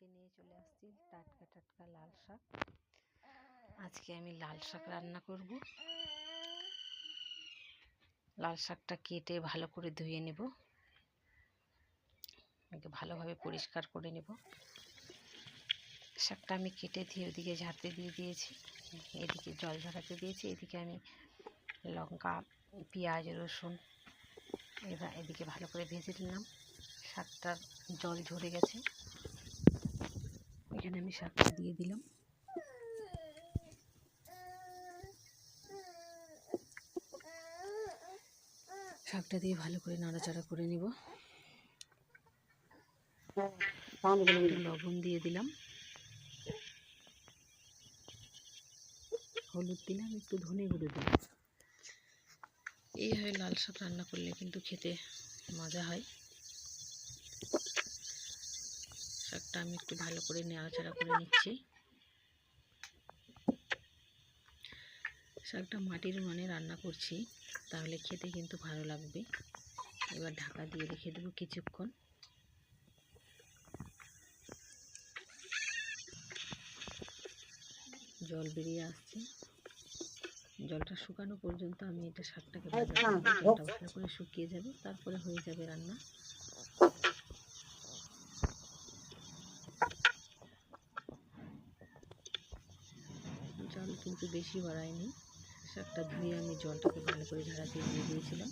থেকে নিয়ে চলে আসছি টাটকা টাটকা লাল শাক। আজকে আমি লাল শাক রান্না করব। লাল শাকটা কেটে ভালো করে ধুয়ে নেব। ভালোভাবে পরিষ্কার করে নেব। শাকটা আমি কেটে দিয়ে ওদিকে ঝাড়তে দিয়ে দিয়েছি। এদিকে জল ঝরাতে দিয়েছি। এদিকে আমি লঙ্কা, পেঁয়াজ, রসুন এবার এদিকে ভালো করে ভেজে নিলাম। শাকটার জল ঝরে গেছে। এখানে আমি শাকটা দিয়ে দিলাম। শাকটা দিয়ে ভালো করে নাড়াচাড়া করে নিব। লবণ দিয়ে দিলাম। হলুদ দিলাম, একটু ধনে গুঁড়ো দিলাম। এইভাবে লাল শাক রান্না করলে কিন্তু খেতে মজা হয়। শাকটা আমি একটু ভালো করে নাড়াচাড়া করে নিচ্ছি। শাকটা মাটির উনানে রান্না করছি তাহলে খেতে কিন্তু ভালো লাগবে। এবার ঢাকা দিয়ে রেখে দেবো কিছুক্ষণ। জল বেরিয়ে আসছে। জলটা শুকানো পর্যন্ত আমি এটা শাকটাকে ভালো করে শুকিয়ে যাবে তারপরে হয়ে যাবে রান্না। জল কিন্তু বেশি বাড়ায়নি। শাকটা ধুয়ে আমি জলটাকে ভালো করে ঝাড়াতে দিয়ে দিয়েছিলাম।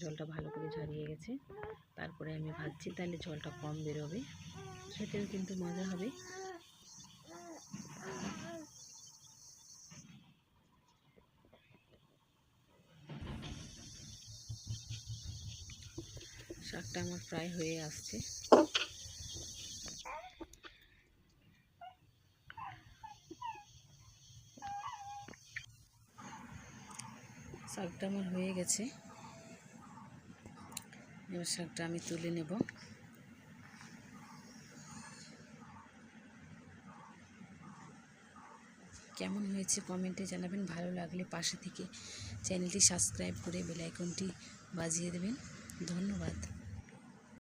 জলটা ভালো করে ঝারিয়ে গেছে। তারপরে আমি ভাজছি, তাহলে জলটা কম বেরোবে। খেতেও কিন্তু মজা হবে। শাকটা আমার প্রায় হয়ে আসছে। শাকটা আমার হয়ে গেছে। এবার শাকটা আমি তুলে নেব। কেমন হয়েছে কমেন্টে জানাবেন। ভালো লাগলে পাশে থেকে চ্যানেলটি সাবস্ক্রাইব করে বেলাইকনটি বাজিয়ে দেবেন। ধন্যবাদ।